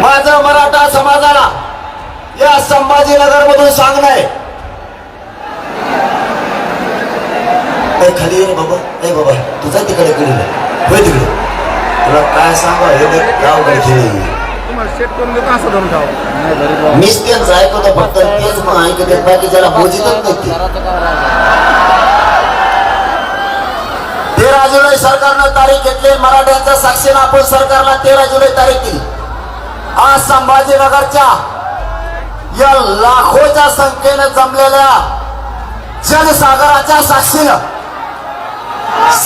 माझं मराठा समाजाला या संभाजीनगर मधून सांगणं आहे. खाली ये बाबा. ए बाबा तुझा तिकडे कडे होय तिकडे. तुला काय सांगा हे बघ गाव खेळ मीच त्यांचं ऐकतो फक्त तेच मग ऐकते बाकी ज्याला बोजितच नाही जुलै सरकारनं तारीख घेतली. मराठ्यांच्या साक्षीनं आपण सरकारला तेरा जुलै तारीख दिली. आज संभाजीनगरच्या या लाखोच्या संख्येनं जमलेल्या जनसागराच्या साक्षीनं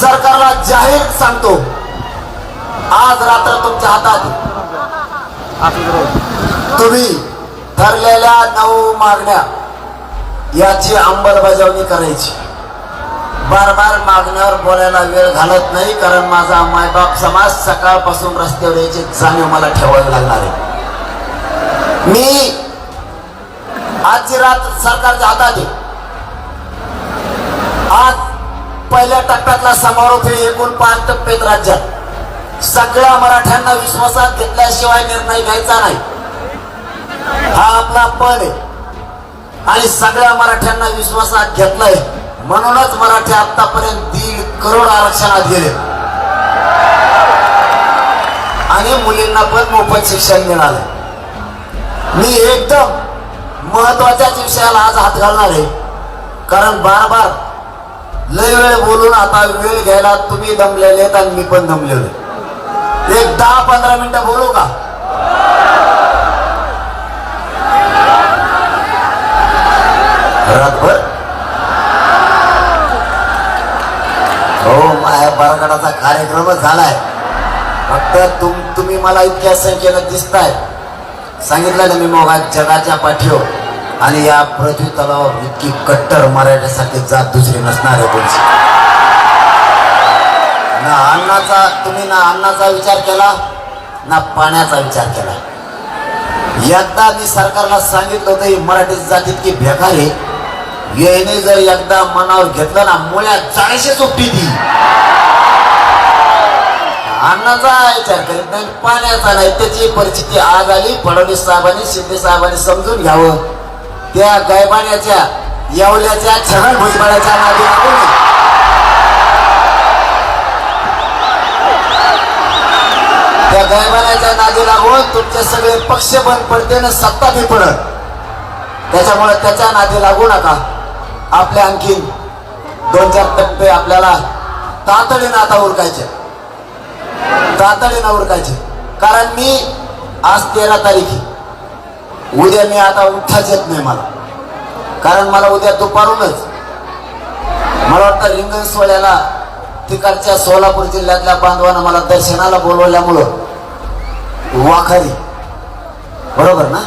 सरकारला जाहीर सांगतो. आज रात्र तुमच्या हातात तुम्ही ठरलेल्या नऊ मागण्या याची अंमलबजावणी करायची. बार बार मागण्यावर बोलायला वेळ घालत नाही कारण माझा मायबाप समाज सकाळपासून रस्त्यावर याची जाणीव मला ठेवावी लागणार आहे. मी आजची रात सरकारच्या हातात आहे. आज पहिल्या टप्प्यातला समारोप हे एकूण पाच टप्प्यात राज्यात. सगळ्या मराठ्यांना विश्वासात घेतल्याशिवाय निर्णय घ्यायचा नाही. हा आपला पद आहे. आणि सगळ्या मराठ्यांना विश्वासात घेतलाय. म्हणूनच मराठी आतापर्यंत दीड करोड आरक्षणात गेले. आणि मुलींना पण मोफत शिक्षण मिळालं मी एकदम महत्वाच्याच विषयाला आज हात घालणार आहे. कारण बार बार लय वेळ बोलून आता वेळ घ्यायला तुम्ही दमलेले आहेत आणि मी पण दमलेलो आहे. एक दहा पंधरा मिनिटं बोलू का? रातभर? माझ्या बरगडाचा कार्यक्रम झालाय. फक्त तुम तुम्ही मला इतक्या संख्येनं दिसताय. सांगितलं ना मी मग जगाच्या पाठीवर. आणि या पृथ्वी तलावर इतकी कट्टर मराठ्यासाठी जात दुसरी नसणार आहे तुमची ना अन्नाचा तुम्ही ना अन्नाचा विचार केला ना पाण्याचा विचार केला. एकदा मी सरकारला सांगितलं होतं ही मराठी जात इतकी बेकार आहे. येणे जर एकदा मनावर घेतलं ना मुळ्या चाळीशे सोपी ती. अन्नाचा विचार करीत नाही पाण्याचा नाही त्याची परिस्थिती आज आली फडणवीस साहेबांनी शिंदे साहेबांनी समजून घ्यावं. त्या गायबाण्याच्या येवल्याच्या छगन भुजबळाच्या नादी लागून त्या गायबाण्याच्या नादी लागून तुमचे सगळे पक्ष बंद पडते ना सत्ता बी पडत. त्याच्यामुळे त्याच्या नादी लागू नका. आपल्या आणखी दोन चार टप्पे आपल्याला तातडीनं आता उरकायचे. तातडीनं उरकायचे. कारण मी आज तेरा तारीख उद्या मी आता उठाच येत नाही मला. कारण मला उद्या दुपारूनच मला वाटतं रिंगण सोहळ्याला तिकडच्या सोलापूर जिल्ह्यातल्या बांधवांना मला दर्शनाला बोलवल्यामुळं वाखरी. बरोबर ना?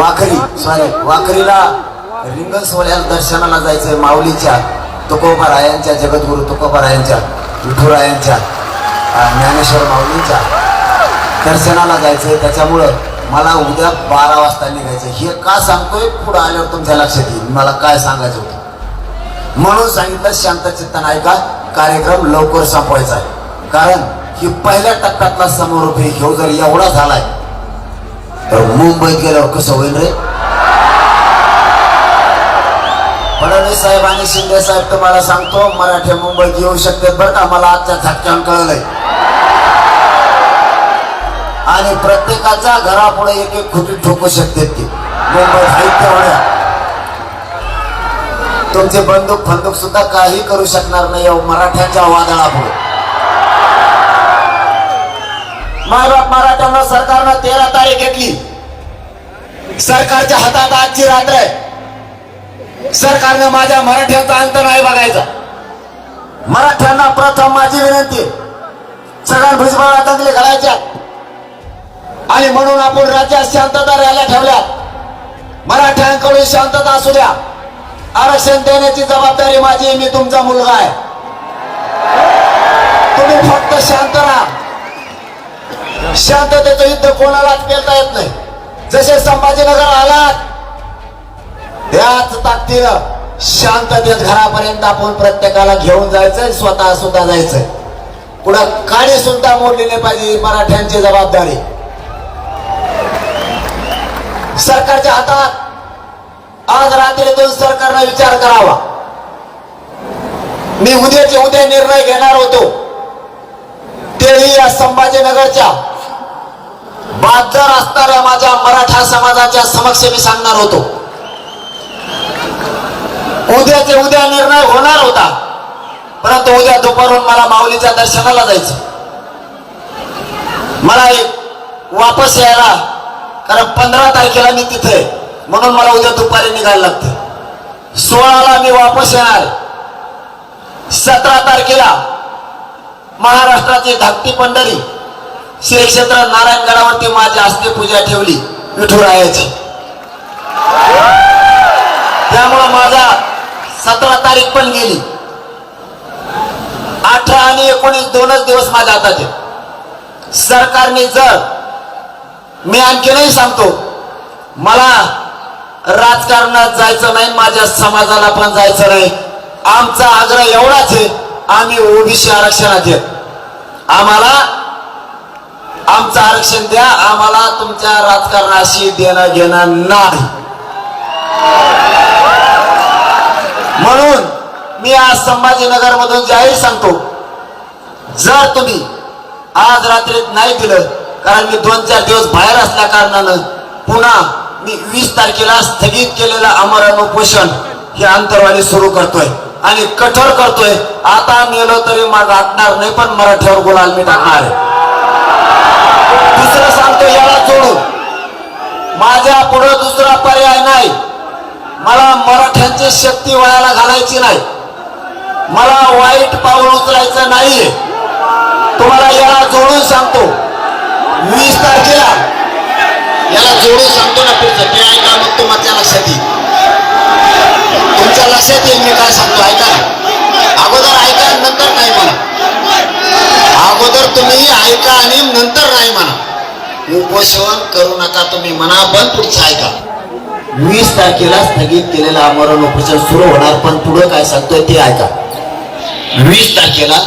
वाखरी सॉरी वाखरीला रिंगण सोहळ्याला दर्शनाला जायचंय माऊलीच्या तुकोबारायांच्या जगद्गुरु तुकोबारायांच्या विठुरायांच्या ज्ञानेश्वर माऊलींच्या दर्शनाला जायचंय. त्याच्यामुळं मला उद्या बारा वाजता निघायचं हे का सांगतोय? पुढं आल्यावर तुमच्या लक्षात येईल. मला काय सांगायचं होतं? म्हणून सांगितलं शांत चित्तन ऐका कार्यक्रम लवकर संपवायचा आहे. कारण ही पहिल्या टप्प्यातला समारोप हे घेऊ जर एवढा झालाय तर मुंबईत गेल्यावर कसं होईल रे? फडणवीस साहेब आणि शिंदे साहेब तुम्हाला सांगतो मराठी मुंबईत येऊ शकते बरं का? मला आजच्या झटक्यान कळलंय. आणि प्रत्येकाच्या घरापुढे एक एक खुटी ठोकू शकते ते. मुंबईत आहेत तेवढ्या तुमचे बंदूक फंदूक सुद्धा काही करू शकणार नाही मराठ्यांच्या वादळापुढे. मायबाप मराठ्यांना सरकारनं तेरा तारीख घेतली. सरकारच्या हातात आजची रात्र आहे. सरकारनं माझ्या मराठ्यांचा अंत नाही बघायचा. मराठ्यांना प्रथम माझी विनंती सगळ्या भुजबळ दंगली घालायच्या. आणि म्हणून आपण राज्यात शांतता रॅल्या ठेवल्या. मराठ्यांकडून शांतता असू द्या. आरक्षण देण्याची जबाबदारी माझी मी तुमचा मुलगा आहे. तुम्ही फक्त शांत राहा. शांततेचं युद्ध कोणालाच पेलता येत नाही. जसे संभाजीनगर आलात त्याच ताकदीनं शांततेत घरापर्यंत आपण प्रत्येकाला घेऊन जायचंय स्वतः सुद्धा जायचंय. पुढं काळी सुद्धा मोडली नाही पाहिजे मराठ्यांची जबाबदारी. सरकारच्या हातात आज रात्री दोन सरकारनं विचार करावा. मी उद्याचे उद्या निर्णय घेणार होतो. तेही या संभाजीनगरच्या बाजार असणाऱ्या माझ्या मराठा समाजाच्या समक्ष मी सांगणार होतो. उद्याचे उद्या निर्णय होणार होता. परंतु उद्या दुपारून मला माऊलीच्या दर्शनाला जायचं. मला एक वापस यायला कारण पंधरा तारखेला मी तिथे म्हणून मला उद्या दुपारी निघायला लागते. सोळाला मी वापस येणार. सतरा तारखेला महाराष्ट्राची धाकटी पंढरी श्री क्षेत्र नारायणगडावरती माझी हस्ते पूजा ठेवली. विठुरायाची. त्यामुळं माझा सतरा तारीख पण गेली. अठरा आणि एकोणीस दोनच दिवस माझ्या हातात आहे सरकारने जर मी आणखीनही सांगतो मला राजकारणात जायचं नाही माझ्या समाजाला पण जायचं नाही. आमचा आग्रह एवढाच आहे आम्ही ओबीसी आरक्षणात येत आम्हाला आमचं आरक्षण द्या आम्हाला तुमच्या राजकारणाशी देणं घेणं नाही. म्हणून मी आज संभाजीनगर मधून जाहीर सांगतो जर तुम्ही आज रात्रीत नाही दिलं कारण मी दोन चार दिवस बाहेर असल्या कारणानं पुन्हा मी वीस तारखेला स्थगित केलेलं अमरण उपोषण हे अंतरवाली सुरू करतोय आणि कठोर करतोय. आता मेलो तरी माझं आटणार नाही पण मराठ्यावर गुलाल मी टाकणार आहे. दुसरं सांगतो याला सोडू माझ्या पुढे दुसरा पर्याय नाही. मला मराठ्यांची शक्ती व्हायला घालायची नाही. मला वाईट पाऊल उचलायचं नाहीये. तुम्हाला याला जोडून सांगतो. वीस तारखेला. याला जोडून सांगतो ना पुढचं. ते ऐका मग तुमच्या लक्षात येईल तुमच्या लक्षात येईल मी काय सांगतो. ऐका अगोदर ऐका नंतर नाही म्हणा. अगोदर तुम्ही ऐका आणि नंतर नाही म्हणा. उपोषण करू नका तुम्ही म्हणा पण पुढचं ऐका. वीस तारखेला स्थगित केलेला आमरण उपोषण सुरू होणार पण पुढे काय सांगतोय ते ऐका. वीस तारखेला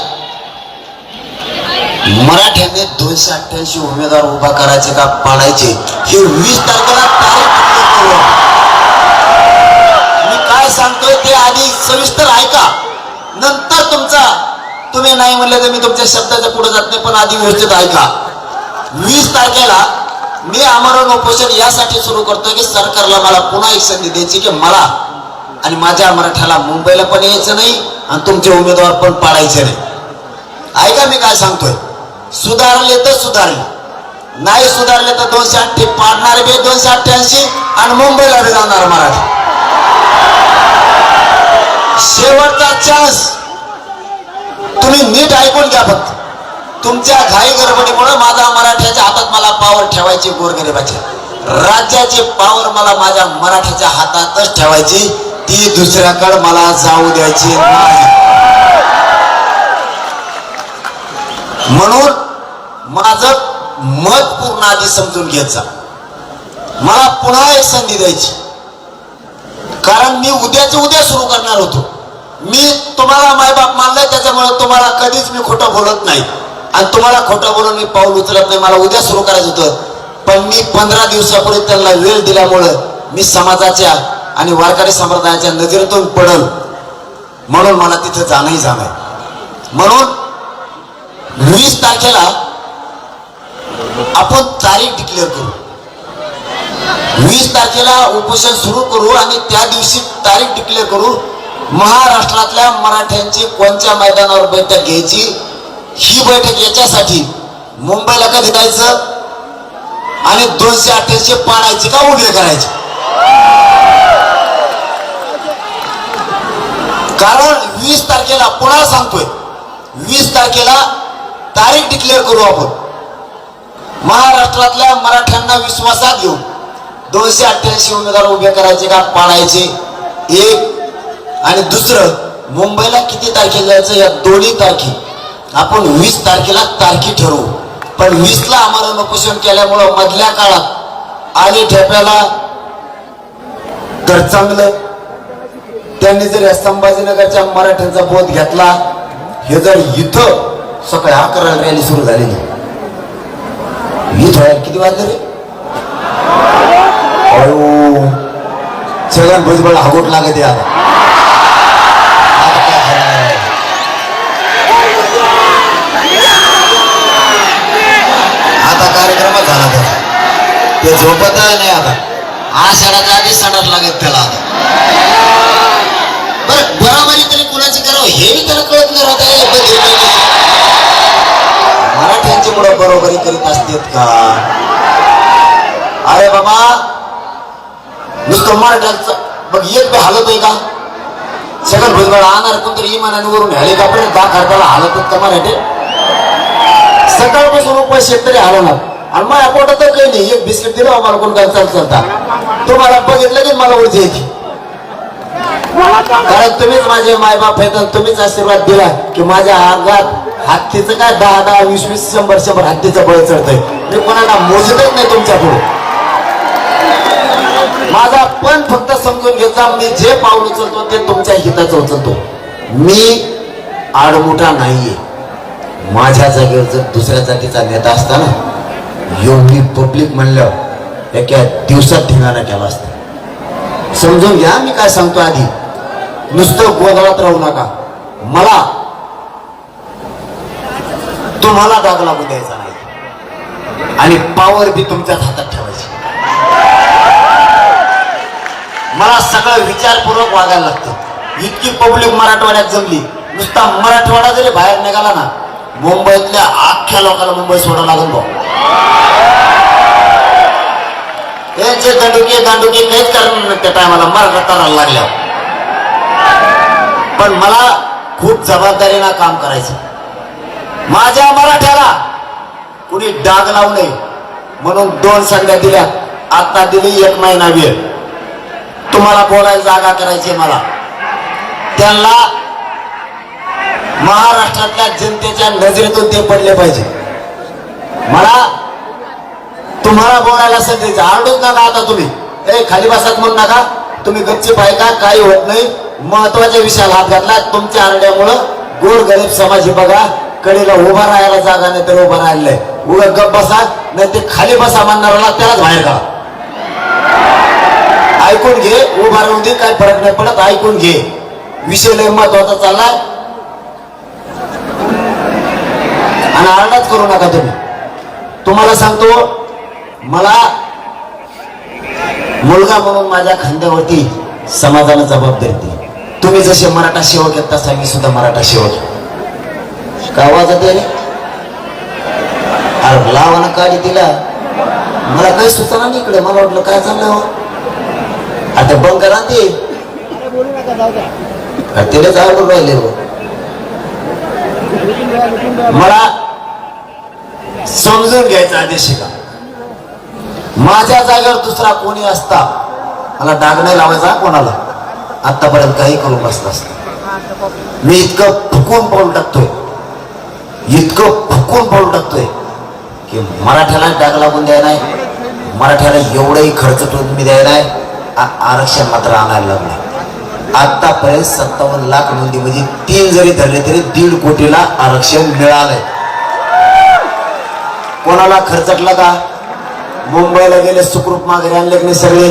मराठ्याने दोनशे अठ्ठ्याऐंशी उमेदवार उभा करायचे का पाडायचे. हे वीस तारखेला तारीख मी काय सांगतोय ते आधी सविस्तर ऐका. नंतर तुमचा तुम्ही नाही म्हणलं तर मी तुमच्या शब्दाच्या पुढे जात नाही पण आधी व्यवस्थित ऐका. वीस तारखेला मी आमरण उपोषण यासाठी सुरू करतोय की सरकारला मला पुन्हा एक संधी द्यायची की मला आणि माझ्या मराठ्याला मुंबईला पण यायचं नाही आणि तुमचे उमेदवार पण पाडायचे नाही. ऐका मी काय सांगतोय. सुधारले तर सुधारले. नाही सुधारले तर दोनशे अठ्ठे पाडणारे बी दोनशे अठ्ठ्याऐंशी आणि मुंबईला बी जाणार मराठी. शेवटचा चान्स तुम्ही नीट ऐकून घ्या फक्त. तुमच्या घाई गडबडीमुळे माझा मराठी गोरगरिबाची राज्याची पावर मला माझ्या मराठ्याच्या हातातच ठेवायची. ती दुसऱ्याकडे मला जाऊ द्यायची नाही. म्हणून माझं मत पूर्ण आधी समजून घ्यायचा. मला पुन्हा एक संधी द्यायची. कारण मी उद्याच उद्या सुरू करणार होतो. मी तुम्हाला मायबाप मानलाय त्याच्यामुळे तुम्हाला कधीच मी खोटं बोलत नाही. आणि तुम्हाला खोटं बोलून मी पाऊल उचलत नाही. मला उद्या सुरू करायचं होतं. पण मी पंधरा दिवसापूर्वी त्यांना वेळ दिल्यामुळं मी समाजाच्या आणि वारकरी संप्रदायाच्या नजरेतून पडल. म्हणून मला तिथं जाणंही जाणं आहे. म्हणून वीस तारखेला आपण तारीख डिक्लेअर करू. वीस तारखेला उपोषण सुरू करू आणि त्या दिवशी तारीख डिक्लेअर करू. महाराष्ट्रातल्या मराठ्यांची कोणत्या मैदानावर बैठक घ्यायची? ही बैठक याच्यासाठी मुंबईला कधी जायचं? आणि दोनशे अठ्ठ्याऐंशी पाडायचे का उभे करायचे? कारण वीस तारखेला पुन्हा सांगतोय वीस तारखेला तारीख डिक्लेअर करू आपण. महाराष्ट्रातल्या मराठ्यांना विश्वासात घेऊन दोनशे अठ्ठ्याऐंशी उमेदवार उभे करायचे का पाडायचे? एक. आणि दुसरं मुंबईला किती तारखेला जायचं? या दोन्ही तारखे. आपण वीस तारखेला तारखी ठरवू. पण वीसला आम्हाला उपोषण केल्यामुळं मधल्या काळात आली ठेप्याला तर चांगलं. त्यांनी जर या संभाजीनगरच्या मराठ्यांचा बोध घेतला हे जर इथं सकाळी अकरा रॅली सुरू झालेली. इथं किती वाजले रे? अयो छगन भुजबळ हागोट लागत आहे ते झोपत नाही आता. आषाढाच्या आधी सणात लागत त्याला आता. बरं बराबरी तरी कुणाची करावं हे त्याला कळत नाही राहत. मराठ्यांची मुळे बरोबरी करीत असतात का? अरे बाबा नुसतं मराठ्यांचं बघ एक बी हालत आहे का? सगळं भुजबळ आणणार कोणतरी इमानाने वरून हेलिकॉप्टर पण खर्चाला हालत का मराठी? सकाळपासून उपाय शेतकरी हलवणार आणि माझ्या पोटात तर काही नाही. एक बिस्किट दिलं आम्हाला कोण काय चाल चालता तुम्हाला बघितलं की मला ओळखी येते कारण तुम्हीच माझे मायबाप आहेत आणि तुम्हीच आशीर्वाद दिला की माझ्या अंगात हत्तीचं काय दहा दहा वीस वीस शंभर शंभर हत्तीचं बळ चढतंय. मी कोणाला मोजतच नाही तुमच्यापुढे माझा पण फक्त समजून घ्यायचा मी जे पाऊल उचलतो ते तुमच्या हिताचं उचलतो. मी आडमुठा नाहीये. माझ्या जागेवर जर दुसऱ्या जातीचा नेता असताना एवढी पब्लिक म्हणलं एका दिवसात धिंगाणा केला असता. समजून घ्या मी काय सांगतो आधी. नुसतं गोंधळात राहू नका. मला तुम्हाला दाग लागू द्यायचा नाही. आणि पावर बी तुमच्याच हातात ठेवायची. मला सगळं विचारपूर्वक वागायला लागतं. इतकी पब्लिक मराठवाड्यात जमली. नुसता मराठवाडा जरी बाहेर निघाला ना मुंबईतल्या अख्ख्या लोकांना मुंबई सोडावं लागेल भाऊ. त्यांचे दंडुके दांडुके नाहीच कारण त्या टायमाला मराठा तराला लागल्या. पण मला खूप जबाबदारीनं काम करायचं. माझ्या मराठ्याला कुणी डाग लावू नये म्हणून दोन संध्या दिल्या. आता दिली एक महिना वेळ. तुम्हाला बोलायला जागा करायची मला. त्यांना महाराष्ट्रातल्या जनतेच्या नजरेतून ते पडले पाहिजे. मला तुम्हाला बोलायला संधी आरडूच नका आता तुम्ही. ए खाली बसात म्हणून नका. तुम्ही गच्ची का काही होत नाही. महत्त्वाच्या विषयाला हात घातला. तुमच्या आरड्यामुळं गोर गरीब समाज हे बघा. कडेला उभा राहायला जागा नाही तर उभा राहिलंय. उगा गप बसा नाही ते खाली बसा म्हणणाऱ्याला त्यालाच बाहेर काढा. ऐकून घे उभा राहून दे काय फरक नाही पडत. ऐकून घे. विषय लय महत्त्वाचा चाललाय. आणि आरडाच करू नका तुम्ही. तुम्हाला सांगतो मला मुलगा म्हणून माझ्या खांद्यावरती समाजानं जबाबदारी दिली तुम्ही जसे मराठा सेवक आहेत तसा मी सुद्धा मराठा सेवक वाजत आहे रे? अरे लावानं काढी तिला मला काही सुचना नाही इकडे. मला वाटलं काय चाललंय हो? आता बंद करा ते तिलाच आवडून राहिले हो. मला समजून घ्यायचा आदेश शिका माझ्या जागेवर दुसरा कोणी असता मला डाग नाही लावायचा कोणाला. आतापर्यंत काही करून बसला असत. मी इतकं फुकून पाऊल टाकतोय. इतकं फुकून पाऊल टाकतोय की मराठ्याला डाग लागून द्याय नाही. मराठ्याला एवढंही खर्च तुम्ही द्याय नाही. आरक्षण मात्र आणायला लागलं आतापर्यंत सत्तावन्न लाख नोंदी म्हणजे तीन जरी धरले तरी दीड कोटीला आरक्षण मिळालंय. कोणाला खर्चटला का? मुंबईला गेले सुखरूप माघारी आणले की सगळे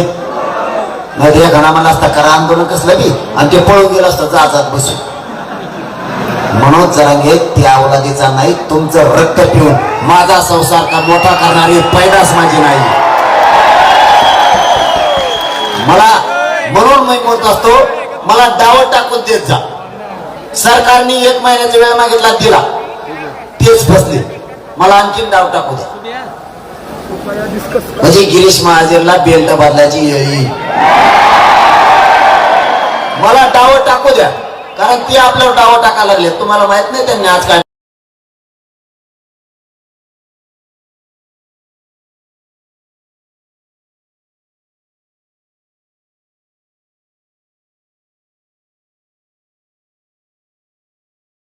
नाही ते घणा मला असता करा आंदोलन कसलं बी? आणि ते पळून गेलं असतं जात बसून मनोज जरांगे त्या अवलादीचा नाही तुमचं रक्त पिऊन. माझा संसार का मोठा करणारी पैदास माझी नाही. मला म्हणून मी बोलत असतो मला डावं टाकून देत जा. सरकारने एक महिन्याचा वेळ मागितला दिला. तेच फसले. मला आणखीन डाव टाकू द्या. म्हणजे गिरीश महाजनला बेल्ट बदलायची येईल. मला डाव टाकू द्या. कारण ते आपल्यावर डाव टाकायला लागले. तुम्हाला माहीत नाही त्यांनी आज काय